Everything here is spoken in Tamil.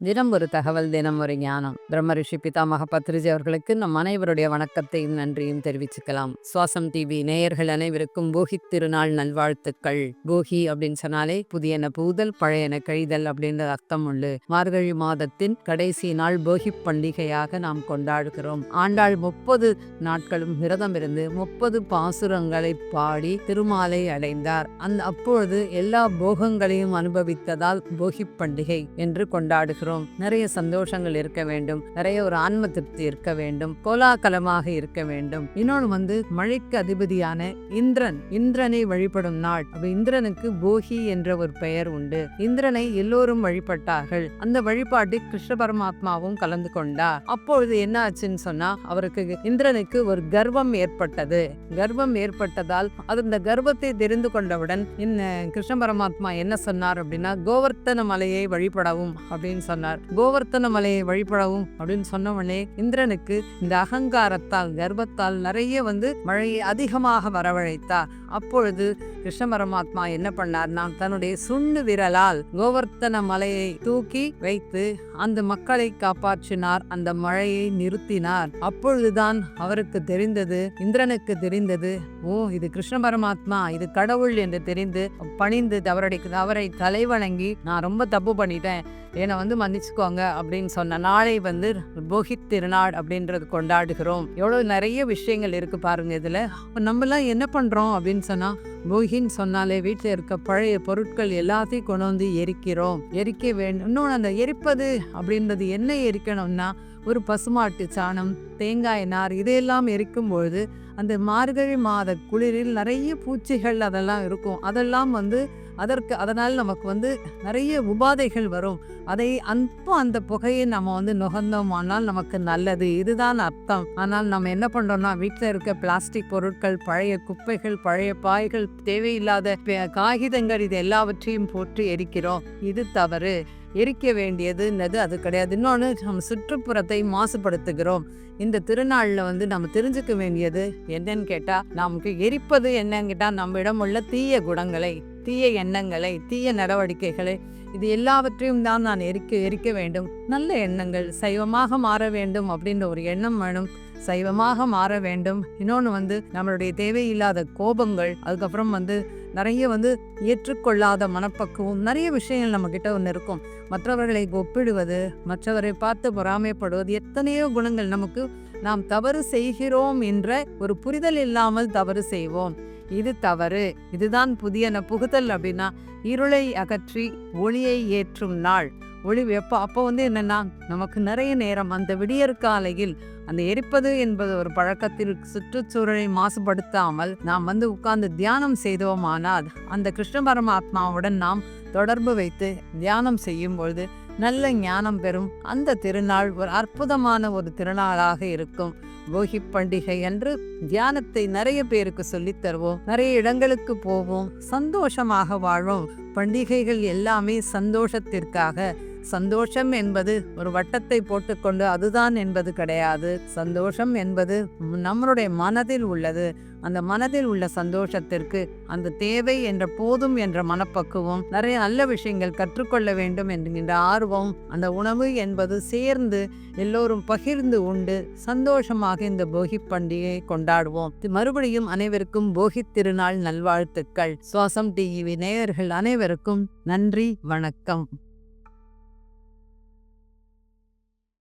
தினம் ஒரு தகவல் தினம் ஒரு ஞானம். பிரம்ம ரிஷி பிதாமக பத்ரிஜி அவர்களுக்கு நம் அனைவருடைய வணக்கத்தையும் நன்றியும் தெரிவிச்சுக்கலாம். சுவாசம் டிவி நேயர்கள் அனைவருக்கும் போகி திருநாள் நல்வாழ்த்துக்கள். போகி அப்படின்னு சொன்னாலே புதியன பூதல் பழையன கழிதல் அப்படின்ற அர்த்தம் உண்டு. மார்கழி மாதத்தின் கடைசி நாள் போகி பண்டிகையாக நாம் கொண்டாடுகிறோம். ஆண்டாள் முப்பது நாட்களும் விரதம் இருந்து முப்பது பாசுரங்களை பாடி திருமாலை அடைந்தார். அந்த அப்பொழுது எல்லா போகங்களையும் அனுபவித்ததால் போகி பண்டிகை என்று கொண்டாடுகிறோம். நிறைய சந்தோஷங்கள் இருக்க வேண்டும். நிறைய ஒரு ஆன்ம திருப்தி இருக்க வேண்டும். கோலாகலமாக இருக்க வேண்டும். இன்னொன்று வந்து மழைக்கு அதிபதியான இந்திரன். இந்திரனை வழிபடும் நாள். அப்ப இந்திரனுக்கு போகி என்ற ஒரு பெயர் உண்டு. இந்திரனை எல்லோரும் வழிபட்டார்கள். அந்த வழிபாட்டில் கிருஷ்ண பரமாத்மாவும் கலந்து கொண்டார் அப்பொழுது என்ன ஆச்சுன்னு சொன்னா அவருக்கு இந்திரனுக்கு ஒரு கர்வம் ஏற்பட்டது. கர்வம் ஏற்பட்டதால் அது இந்த கர்வத்தை தெரிந்து கொண்டவுடன் இந்த கிருஷ்ண பரமாத்மா என்ன சொன்னார் அப்படின்னா கோவர்த்தன மலையை வழிபடவும் அப்படின்னு சொன்னார். கோவர்த்தன மலையை வழிபடவும் அப்படின்னு சொன்னவனே இந்திரனுக்கு இந்த அகங்காரத்தால் கர்ப்பத்தால் நிறைய வந்து மழையை அதிகமாக வரவழைத்தார். அப்பொழுது கிருஷ்ண பரமாத்மா என்ன பண்ணார்னா தன்னுடைய சுண்ணு விரலால் கோவர்த்தன மலையை தூக்கி வைத்து அந்த மக்களை காப்பாற்றினார் அந்த மழையை நிறுத்தினார். அப்பொழுதுதான் அவருக்கு தெரிந்தது இந்திரனுக்கு தெரிந்தது ஓ இது கிருஷ்ண பரமாத்மா இது கடவுள் என்று தெரிந்து பணிந்து அவருடைய அவரை தலைவணங்கி நான் ரொம்ப தப்பு பண்ணிட்டேன். என்னை வந்து மன்னிச்சுக்கோங்க அப்படின்னு சொன்ன நாளை வந்து போகித் திருநாள் அப்படின்றது கொண்டாடுகிறோம். எவ்வளோ நிறைய விஷயங்கள் இருக்கு பாருங்க இதுல. நம்மளாம் நம்மலாம் என்ன பண்றோம் அப்படின்னு சொன்னா போகின்னு சொன்னாலே வீட்டில் இருக்க பழைய பொருட்கள் எல்லாத்தையும் கொண்டு வந்து எரிக்கிறோம். எரிக்க வேண்டும் இன்னொன்று அந்த எரிப்பது அப்படின்றது என்ன எரிக்கணும்னா ஒரு பசுமாட்டு சாணம் தேங்காய் நார் இதையெல்லாம் எரிக்கும் பொழுது அந்த மார்கழி மாத குளிரில் நிறைய பூச்சிகள் அதெல்லாம் இருக்கும். அதெல்லாம் வந்து அதற்கு அதனால் நமக்கு வந்து நிறைய உபாதைகள் வரும். அதை அப்போ அந்த புகையை நம்ம வந்து நுகர்ந்தோமானால் நமக்கு நல்லது. இதுதான் அர்த்தம். ஆனால் நம்ம என்ன பண்ணுறோம்னா வீட்டில் இருக்க பிளாஸ்டிக் பொருட்கள் பழைய குப்பைகள் பழைய பாய்கள் தேவையில்லாத காகிதங்கள் இது எல்லாவற்றையும் போட்டு எரிக்கிறோம். இது தவறு. எரிக்க வேண்டியதுன்னது அது கிடையாது. இன்னொன்று நம்ம சுற்றுப்புறத்தை மாசுபடுத்துகிறோம். இந்த திருநாளில் வந்து நம்ம தெரிஞ்சுக்க வேண்டியது என்னன்னு கேட்டால் நமக்கு எரிப்பது என்னன்னு கேட்டால் நம்மிடம் உள்ள தீய குணங்களை. தீய எண்ணங்களை தீய நடவடிக்கைகளை இது எல்லாவற்றையும் தான் நான் எரிக்க எரிக்க வேண்டும். நல்ல எண்ணங்கள் சைவமாக மாற வேண்டும் அப்படின்ற ஒரு எண்ணம் வேணும். சைவமாக மாற வேண்டும். இன்னொன்று வந்து நம்மளுடைய தேவையில்லாத கோபங்கள் அதுக்கப்புறம் வந்து நிறைய வந்து ஏற்றுக்கொள்ளாத மனப்பக்குவம் நிறைய விஷயங்கள் நம்ம கிட்ட ஒன்று இருக்கும். மற்றவர்களை ஒப்பிடுவது மற்றவரை பார்த்து பொறாமைப்படுவது எத்தனையோ குணங்கள் நமக்கு நாம் தவறு செய்கிறோம் என்ற ஒரு புரிதல் இல்லாமல் தவறு செய்வோம். இது தவறு. இதுதான் புதியன புகுதல் அப்படின்னா இருளை அகற்றி ஒளியை ஏற்றும் நாள். ஒளி எப்போ அப்போ வந்து என்னென்னா நமக்கு நிறைய நேரம் அந்த விடியற்காலையில் அந்த எரிப்பது என்பது ஒரு பழக்கத்தில் சுற்றுச்சூழலை மாசுபடுத்தாமல் நாம் வந்து உட்கார்ந்து தியானம் செய்தோமானால் அந்த கிருஷ்ண பரமாத்மாவுடன் நாம் தொடர்பு வைத்து தியானம் செய்யும் பொழுது நல்ல ஞானம் பெறும் அந்த திருநாள் ஒரு அற்புதமான ஒரு திருநாளாக இருக்கும். போகி பண்டிகை என்று தியானத்தை நிறைய பேருக்கு சொல்லித் தருவோம். நிறைய இடங்களுக்கு போவோம். சந்தோஷமாக வாழ்வோம். பண்டிகைகள் எல்லாமே சந்தோஷத்திற்காக சந்தோஷம் என்பது ஒரு வட்டத்தை போட்டுக்கொண்டு அதுதான் என்பது கிடையாது. சந்தோஷம் என்பது நம்மளுடைய மனதில் உள்ளது. அந்த மனதில் உள்ள சந்தோஷத்திற்கு அந்த தேவை என்ற போதும் என்ற மனப்பக்குவம் நிறைய நல்ல விஷயங்கள் கற்றுக்கொள்ள வேண்டும் என்கின்ற ஆர்வம் அந்த உணவு என்பது சேர்ந்து எல்லோரும் பகிர்ந்து உண்டு சந்தோஷமாக இந்த போகி பண்டிகையை கொண்டாடுவோம். மறுபடியும் அனைவருக்கும் போகி திருநாள் நல்வாழ்த்துக்கள். சுவாசம் டிவி நேயர்கள் அனைவருக்கும் நன்றி வணக்கம்.